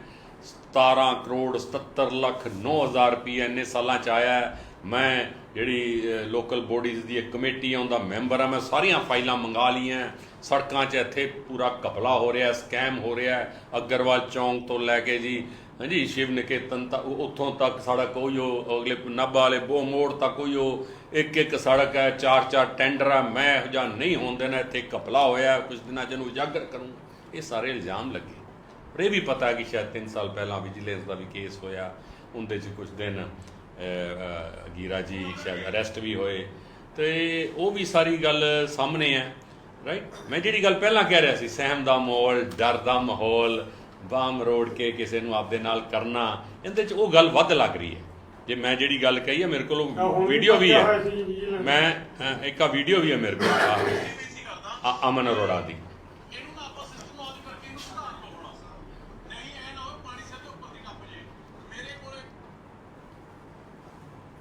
17 ਕਰੋੜ 77 ਲੱਖ 9000 ਰੁਪਏ ਇੰਨੇ ਸਾਲਾਂ ਚ ਆਇਆ ਮੈਂ ਜਿਹੜੀ ਲੋਕਲ ਬੋਡੀਜ਼ ਦੀ ਇੱਕ ਕਮੇਟੀ ਆ ਉਹਦਾ ਮੈਂਬਰ ਆ ਮੈਂ ਸਾਰੀਆਂ ਫਾਈਲਾਂ ਮੰਗਾ ਲਈਆਂ ਸੜਕਾਂ 'ਚ ਇੱਥੇ ਪੂਰਾ ਕਪਲਾ ਹੋ ਰਿਹਾ ਸਕੈਮ ਹੋ ਰਿਹਾ। ਅਗਰਵਾਲ ਚੌਂਕ ਤੋਂ ਲੈ ਕੇ ਜੀ, ਹਾਂਜੀ, ਸ਼ਿਵ ਨਿਕੇਤਨ ਤੱਕ ਉੱਥੋਂ ਤੱਕ ਸੜਕ ਉਹੀ ਉਹ, ਅਗਲੇ ਨਾਭਾ ਵਾਲੇ ਬੋ ਮੋੜ ਤੱਕ ਉਹੀ ਉਹ ਇੱਕ ਇੱਕ ਸੜਕ ਹੈ ਚਾਰ ਚਾਰ ਟੈਂਡਰ ਆ, ਮੈਂ ਇਹੋ ਜਿਹਾ ਨਹੀਂ ਹੋਣ ਦੇਣਾ, ਇੱਥੇ ਕਪਲਾ ਹੋਇਆ ਕੁਝ ਦਿਨਾਂ 'ਚ ਇਹਨੂੰ ਉਜਾਗਰ ਕਰੂੰ ਇਹ ਸਾਰੇ ਇਲਜ਼ਾਮ ਲੱਗੇ। ਪਰ ਇਹ ਵੀ ਪਤਾ ਕਿ ਸ਼ਾਇਦ 3 ਸਾਲ ਪਹਿਲਾਂ ਵਿਜੀਲੈਂਸ ਦਾ ਵੀ ਕੇਸ ਹੋਇਆ, ਉਹਦੇ 'ਚ ਕੁਝ ਦਿਨ ਗੀਰਾ ਜੀ ਸ਼ਾਇਦ ਅਰੈਸਟ ਵੀ ਹੋਏ। ਤੇ ਉਹ ਵੀ ਸਾਰੀ ਗੱਲ ਸਾਹਮਣੇ ਹੈ। ਰਾਈਟ ਮੈਂ ਜਿਹੜੀ ਗੱਲ ਪਹਿਲਾਂ ਕਹਿ ਰਿਹਾ ਸੀ ਸਹਿਮ ਦਾ ਮਾਹੌਲ ਡਰ ਦਾ ਮਾਹੌਲ ਬਾਮ ਰੋੜ ਕੇ ਕਿਸੇ ਨੂੰ ਆਪਦੇ ਨਾਲ ਕਰਨਾ ਇਹਦੇ 'ਚ ਉਹ ਗੱਲ ਵੱਧ ਲੱਗ ਰਹੀ ਹੈ। ਜੇ ਮੈਂ ਜਿਹੜੀ ਗੱਲ ਕਹੀ ਹੈ ਮੇਰੇ ਕੋਲ ਵੀਡੀਓ ਵੀ ਹੈ। ਮੈਂ ਇੱਕ ਆ ਵੀਡੀਓ ਵੀ ਹੈ ਮੇਰੇ ਕੋਲ ਅਮਨ ਅਰੋੜਾ ਦੀ।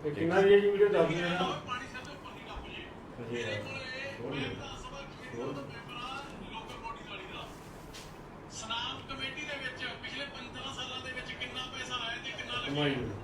ਨਹੀਂ
ਕਿੰਨਾ ਦੀ ਵੀਡੀਓ
ਨਾ ਹੋਵੇ ਪਾਣੀ ਸਿਰ ਉੱਪਰ ਦੀ ਟੱਪ ਜੇ। ਮੇਰੇ ਕੋਲੇ ਲੋਕਲ ਬੋਡੀ ਵਾਲੀ ਦਾ ਸਨਾਮ ਕਮੇਟੀ ਦੇ ਵਿੱਚ ਪਿਛਲੇ 15 ਸਾਲਾਂ ਦੇ ਵਿੱਚ ਕਿੰਨਾ ਪੈਸਾ ਆਇਆ ਤੇ ਕਿੰਨਾ
ਕਮਾਈ
ਲੱਗਿਆ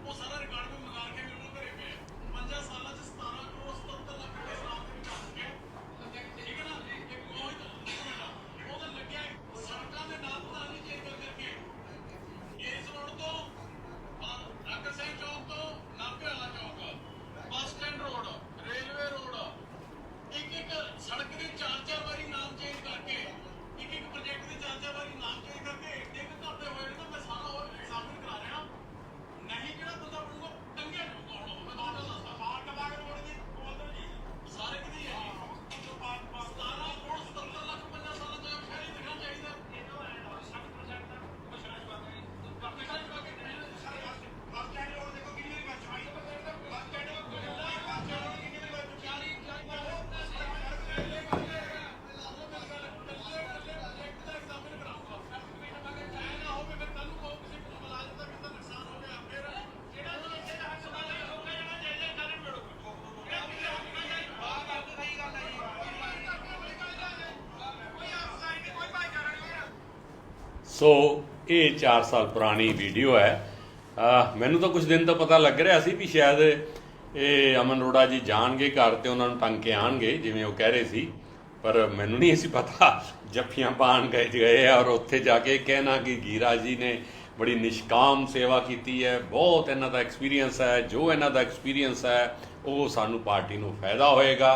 ਸੋ ਇਹ 4 ਸਾਲ ਪੁਰਾਣੀ ਵੀਡੀਓ ਹੈ। ਮੈਨੂੰ ਤਾਂ ਕੁਝ ਦਿਨ ਤੋਂ ਪਤਾ ਲੱਗ ਰਿਹਾ ਸੀ ਵੀ ਸ਼ਾਇਦ ਇਹ ਅਮਨ ਅਰੋੜਾ ਜੀ ਜਾਣਗੇ ਘਰ ਤੇ ਉਹਨਾਂ ਨੂੰ ਟੰਗ ਕੇ ਆਣਗੇ, ਜਿਵੇਂ ਉਹ ਕਹਿ ਰਹੇ ਸੀ। ਪਰ ਮੈਨੂੰ ਨਹੀਂ ਸੀ ਪਤਾ ਜੱਫੀਆਂ ਪਾਣ ਗਏ ਗਏ ਔਰ ਉੱਥੇ ਜਾ ਕੇ ਕਹਿਣਾ ਕਿ ਗੀਰਾ ਜੀ ਨੇ ਬੜੀ ਨਿਸ਼ਕਾਮ ਸੇਵਾ ਕੀਤੀ ਹੈ, ਬਹੁਤ ਇਹਨਾਂ ਦਾ ਐਕਸਪੀਰੀਅੰਸ ਹੈ, ਜੋ ਇਹਨਾਂ ਦਾ ਐਕਸਪੀਰੀਅੰਸ ਹੈ, ਉਹ ਸਾਨੂੰ ਪਾਰਟੀ ਨੂੰ ਫਾਇਦਾ ਹੋਏਗਾ।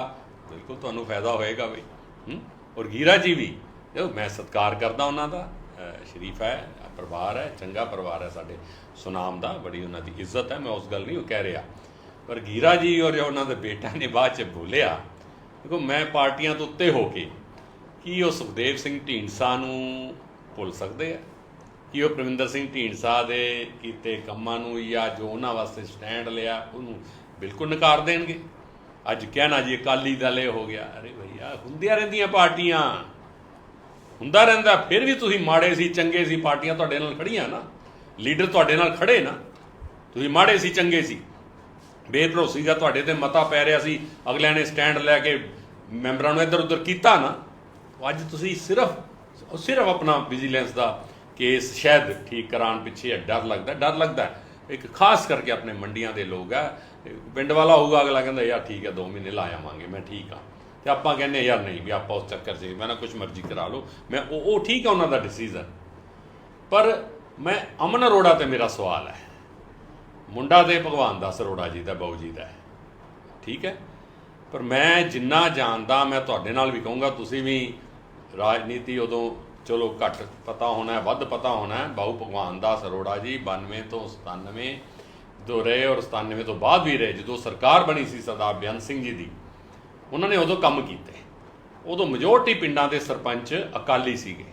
ਬਿਲਕੁਲ ਤੁਹਾਨੂੰ ਫਾਇਦਾ ਹੋਏਗਾ ਬਈ। ਔਰ ਗੀਰਾ ਜੀ ਵੀ। ਮੈਂ ਸਤਿਕਾਰ ਕਰਦਾ ਉਹਨਾਂ ਦਾ। ਸ਼ਰੀਫ ਹੈ, ਪਰਿਵਾਰ ਹੈ, ਚੰਗਾ ਪਰਿਵਾਰ ਹੈ ਸਾਡੇ। ਸੁਨਾਮ ਦਾ, ਬੜੀ ਉਹਨਾਂ ਦੀ ਇੱਜ਼ਤ ਹੈ, ਮੈਂ ਉਸ ਗੱਲ ਨਹੀਂ ਉਹ ਕਹਿ ਰਿਹਾ। ਪਰ ਗੀਰਾ ਜੀ ਔਰ ਜੋ ਉਹਨਾਂ ਦੇ ਬੇਟਾ ਨੇ ਬਾਅਦ ਚ ਬੋਲਿਆ, ਦੇਖੋ, ਮੈਂ ਪਾਰਟੀਆਂ ਤੋਂ ਉੱਤੇ ਹੋ ਕੇ ਕੀ ਉਹ ਸੁਖਦੇਵ ਸਿੰਘ ਢੀਂਡਸਾ ਨੂੰ ਭੁੱਲ ਸਕਦੇ ਆ? ਕਿ ਉਹ ਪ੍ਰਵਿੰਦਰ ਸਿੰਘ ਢੀਂਡਸਾ ਦੇ ਕੀਤੇ ਕੰਮਾਂ ਨੂੰ ਜਾਂ ਜੋ ਉਹਨਾਂ ਵਾਸਤੇ ਸਟੈਂਡ ਲਿਆ, ਉਹਨੂੰ ਬਿਲਕੁਲ ਨਕਾਰ ਦੇਣਗੇ? ਅੱਜ ਕਹਿਣਾ ਜੀ, ਅਕਾਲੀ ਦਲ ਇਹ ਹੋ ਗਿਆ। ਅਰੇ ਭਈਆ, ਹੁੰਦੀਆਂ ਰਹਿੰਦੀਆਂ ਪਾਰਟੀਆਂ। ਹੁੰਦਾ ਰਹਿੰਦਾ, ਫਿਰ ਵੀ ਤੁਸੀਂ ਮਾੜੇ ਸੀ, ਚੰਗੇ ਸੀ, ਪਾਰਟੀਆਂ ਤੁਹਾਡੇ ਨਾਲ ਖੜੀਆਂ ਨਾ, ਲੀਡਰ ਤੁਹਾਡੇ ਨਾਲ ਖੜੇ ਨਾ, ਤੁਸੀਂ ਮਾੜੇ ਸੀ, ਚੰਗੇ ਸੀ। ਬੇਭਰੋਸੀ ਦਾ ਤੁਹਾਡੇ ਤੇ ਮਤਾ ਪੈ ਰਿਹਾ ਸੀ, ਅਗਲਿਆਂ ਨੇ ਸਟੈਂਡ ਲੈ ਕੇ ਮੈਂਬਰਾਂ ਨੂੰ ਇੱਧਰ ਉੱਧਰ ਕੀਤਾ ਨਾ ਅੱਜ ਤੁਸੀਂ ਸਿਰਫ ਸਿਰਫ ਆਪਣਾ ਵਿਜੀਲੈਂਸ ਦਾ ਕੇਸ ਸ਼ਾਇਦ ਠੀਕ ਕਰਾਉਣ ਪਿੱਛੇ ਡਰ ਲੱਗਦਾ ਡਰ ਲੱਗਦਾ ਇੱਕ ਖਾਸ ਕਰਕੇ ਆਪਣੇ ਮੰਡੀਆਂ ਦੇ ਲੋਕ ਆ, ਪਿੰਡ ਵਾਲਾ ਹੋਊਗਾ, ਅਗਲਾ ਕਹਿੰਦਾ, ਯਾਰ ਠੀਕ ਹੈ 2 ਮਹੀਨੇ ਲਾ ਆਵਾਂਗੇ, ਮੈਂ ਠੀਕ ਆ ਤੇ ਆਪਾਂ ਕਹਿੰਦੇ ਯਾਰ ਨਹੀਂ ਵੀ ਆਪਾਂ ਉਸ ਚੱਕਰ 'ਚ ਮੈਂ ਨਾ ਕੁਝ ਮਰਜ਼ੀ ਕਰਾ ਲਓ ਮੈਂ ਉਹ ਉਹ ਠੀਕ ਆ ਉਹਨਾਂ ਦਾ ਡਿਸੀਜਨ ਪਰ ਮੈਂ ਅਮਨ ਅਰੋੜਾ ਤੇ ਮੇਰਾ ਸਵਾਲ ਹੈ। ਮੁੰਡਾ ਤੇ ਭਗਵਾਨ ਦਾਸ ਅਰੋੜਾ ਜੀ ਦਾ, ਬਾਊ ਜੀ ਦਾ ਠੀਕ ਹੈ? ਪਰ ਮੈਂ ਜਿੰਨਾ ਜਾਣਦਾ, ਮੈਂ ਤੁਹਾਡੇ ਨਾਲ ਵੀ ਕਹੂੰਗਾ, ਤੁਸੀਂ ਵੀ ਰਾਜਨੀਤੀ ਉਦੋਂ ਚਲੋ ਘੱਟ ਪਤਾ ਹੋਣਾ ਹੈ ਵੱਧ ਪਤਾ ਹੋਣਾ ਹੈ। ਬਾਊ ਭਗਵਾਨ ਦਾਸ ਅਰੋੜਾ ਜੀ 92 ਤੋਂ 97 ਤੋਂ ਰਹੇ ਔਰ 97 ਤੋਂ ਬਾਅਦ ਵੀ ਰਹੇ, ਜਦੋਂ ਸਰਕਾਰ ਬਣੀ ਸੀ ਸਰਦਾਰ ਬੇਅੰਤ ਸਿੰਘ ਜੀ ਦੀ। ਉਹਨਾਂ ਨੇ ਉਦੋਂ ਕੰਮ ਕੀਤੇ। ਉਦੋਂ ਮੈਜੋਰਟੀ ਪਿੰਡਾਂ ਦੇ ਸਰਪੰਚ ਅਕਾਲੀ ਸੀਗੇ।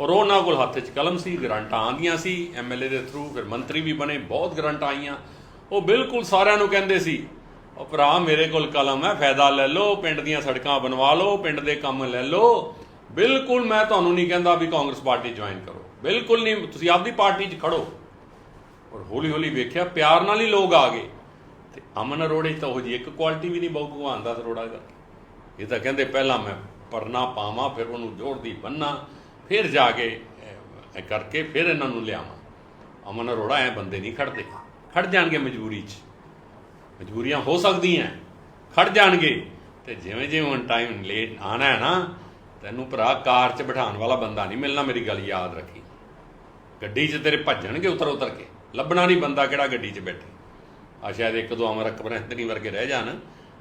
ਔਰ ਉਹਨਾਂ ਕੋਲ ਹੱਥ 'ਚ ਕਲਮ ਸੀ, ਗਰੰਟਾਂ ਆਉਂਦੀਆਂ ਸੀ ਐਮਐਲਏ ਦੇ ਥਰੂ ਫਿਰ ਮੰਤਰੀ ਵੀ ਬਣੇ, ਬਹੁਤ ਗਰੰਟਾਂ ਆਈਆਂ। ਉਹ ਬਿਲਕੁਲ ਸਾਰਿਆਂ ਨੂੰ ਕਹਿੰਦੇ ਸੀ, ਉਹ ਭਰਾ, ਮੇਰੇ ਕੋਲ ਕਲਮ ਹੈ, ਫਾਇਦਾ ਲੈ ਲਓ, ਪਿੰਡ ਦੀਆਂ ਸੜਕਾਂ ਬਣਵਾ ਲਓ, ਪਿੰਡ ਦੇ ਕੰਮ ਲੈ ਲਓ। ਬਿਲਕੁਲ ਮੈਂ ਤੁਹਾਨੂੰ ਨਹੀਂ ਕਹਿੰਦਾ ਵੀ ਕਾਂਗਰਸ ਪਾਰਟੀ ਜੁਆਇਨ ਕਰੋ। ਬਿਲਕੁਲ ਨਹੀਂ, ਤੁਸੀਂ ਆਪਦੀ ਪਾਰਟੀ 'ਚ ਖੜੋ। ਔਰ ਹੌਲੀ ਹੌਲੀ ਵੇਖਿਆ, ਪਿਆਰ ਨਾਲ ਹੀ ਲੋਕ ਆ ਗਏ। ਅਮਨ ਅਰੋੜੇ 'ਚ ਤਾਂ ਉਹ ਜੀ, ਇੱਕ ਕੁਆਲਿਟੀ ਵੀ ਨਹੀਂ ਬਹੁ ਭਗਵਾਨ ਦਾ ਅਰੋੜਾ ਦਾ ਇਹ ਤਾਂ ਕਹਿੰਦੇ ਪਹਿਲਾਂ ਮੈਂ ਪਰਨਾ ਪਾਵਾਂ, ਫਿਰ ਉਹਨੂੰ ਜੋੜਦੀ ਬੰਨਾ, ਫਿਰ ਜਾ ਕੇ ਕਰਕੇ ਫਿਰ ਇਹਨਾਂ ਨੂੰ ਲਿਆਵਾਂ। ਅਮਨ ਅਰੋੜਾ ਐ ਬੰਦੇ ਨਹੀਂ ਖੜਦੇ। ਖੜ ਜਾਣਗੇ ਮਜਬੂਰੀ 'ਚ। ਮਜਬੂਰੀਆਂ ਹੋ ਸਕਦੀਆਂ ਖੜ ਜਾਣਗੇ। ਤੇ ਜਿਵੇਂ ਜਿਵੇਂ ਹੁਣ ਟਾਈਮ ਲੇਟ ਆਣਾ ਹੈ ਨਾ, ਤੈਨੂੰ ਭਰਾ ਕਾਰ 'ਚ ਬਿਠਾਉਣ ਵਾਲਾ ਬੰਦਾ ਨਹੀਂ ਮਿਲਣਾ ਮੇਰੀ ਗੱਲ ਯਾਦ ਰੱਖੀ। ਗੱਡੀ 'ਚ ਤੇਰੇ ਭੱਜਣਗੇ ਉਤਰ ਉਤਰ ਕੇ। ਲੱਭਣਾ ਨਹੀਂ ਬੰਦਾ ਕਿਹੜਾ ਗੱਡੀ 'ਚ ਬੈਠੇ। ਆ ਸ਼ਾਇਦ ਇੱਕ ਦੋ ਅਮਰ ਅਕਬਰ ਵਰਗੇ ਰਹਿ ਜਾਣ,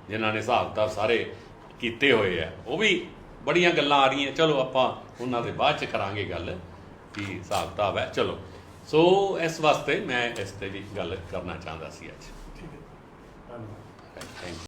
ਜਿਨ੍ਹਾਂ ਨੇ ਹਿਸਾਬ ਕਿਤਾਬ ਸਾਰੇ ਕੀਤੇ ਹੋਏ ਆ। ਉਹ ਵੀ ਬੜੀਆਂ ਗੱਲਾਂ ਆ ਰਹੀਆਂ। ਚਲੋ ਆਪਾਂ ਉਹਨਾਂ ਦੇ ਬਾਅਦ 'ਚ ਕਰਾਂਗੇ ਗੱਲ ਕਿ ਹਿਸਾਬ ਕਿਤਾਬ ਹੈ। ਚਲੋ। ਸੋ ਇਸ ਵਾਸਤੇ ਮੈਂ ਇਸ ਤੇ ਵੀ ਗੱਲ ਕਰਨਾ ਚਾਹੁੰਦਾ ਸੀ ਅੱਜ।